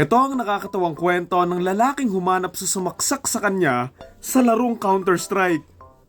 Ito ang nakakatawang kwento ng lalaking humanap sa sumaksak sa kanya sa larong Counter-Strike.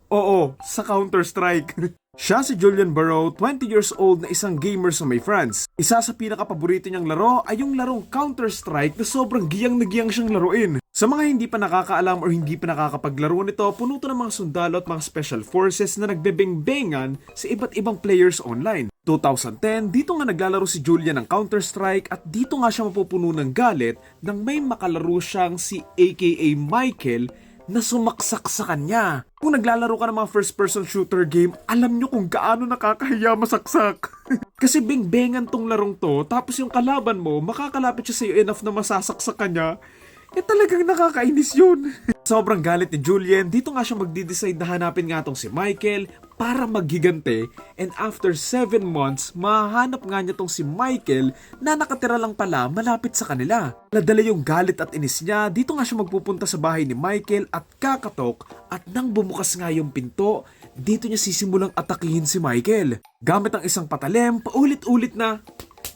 Oo, sa Counter-Strike. Siya si Julian Barrow, 20 years old na isang gamer sa may France. Isa sa pinakapaborito niyang laro ay yung larong Counter-Strike na sobrang giyang na giyang siyang laruin. Sa mga hindi pa nakakaalam or hindi pa nakakapaglaro nito, puno to ng mga sundalo at mga special forces na nagbebeng-bengan sa iba't ibang players online. 2010, dito nga naglalaro si Julian ng Counter-Strike at dito nga siya mapupuno ng galit nang may makalaro siyang si aka Michael na sumaksak sa kanya. Kung naglalaro ka ng mga first-person shooter game, alam nyo kung gaano nakakahiya masaksak. Kasi bing-bengan tong larong to, tapos yung kalaban mo, makakalapit siya sa'yo enough na masasaksak kanya. Eh talagang nakakainis yun. Sobrang galit ni Julian, dito nga siya magdi-decide na hanapin nga tong si Michael para maghigante and after 7 months, mahanap nga niya tong si Michael na nakatira lang pala malapit sa kanila. Nadala yung galit at inis niya, dito nga siya magpupunta sa bahay ni Michael at kakatok at nang bumukas nga yung pinto, dito niya sisimulang atakihin si Michael. Gamit ang isang patalim, paulit-ulit na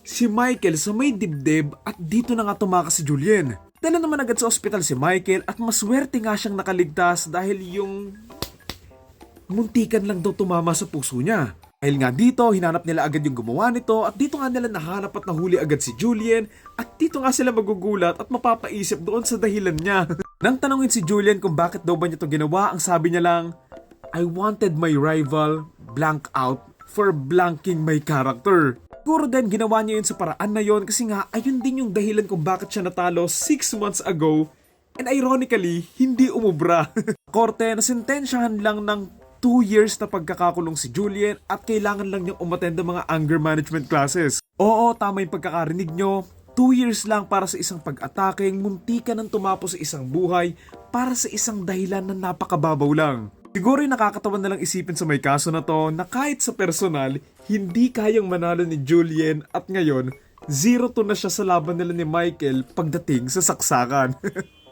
si Michael sa may dibdib at dito na nga tumakas si Julian. Dala naman agad sa ospital si Michael at maswerte nga siyang nakaligtas dahil yung muntikan lang daw tumama sa puso niya. Dahil nga dito, hinanap nila agad yung gumawa nito at dito nga nila nahanap at nahuli agad si Julian at dito nga sila magugulat at mapapaisip doon sa dahilan niya. Nang tanongin si Julian kung bakit daw ba niya to ginawa, ang sabi niya lang, I wanted my rival blank out for blanking my character. Siguro din ginawa niya yun sa paraan na yon kasi nga ayun din yung dahilan kung bakit siya natalo 6 months ago and ironically, hindi umubra. Korte, nasintensyahan lang ng 2 years na pagkakakulong si Julian at kailangan lang niyang umattend ng mga anger management classes. Oo, tama yung pagkakarinig nyo. 2 years lang para sa isang pag-ataking, munti ka nang tumapos sa isang buhay para sa isang dahilan na napakababaw lang. Siguro yung nakakatawan na lang isipin sa may kaso na to na kahit sa personal, hindi kayang manalo ni Julian at ngayon, zero to na siya sa laban nila ni Michael pagdating sa saksakan.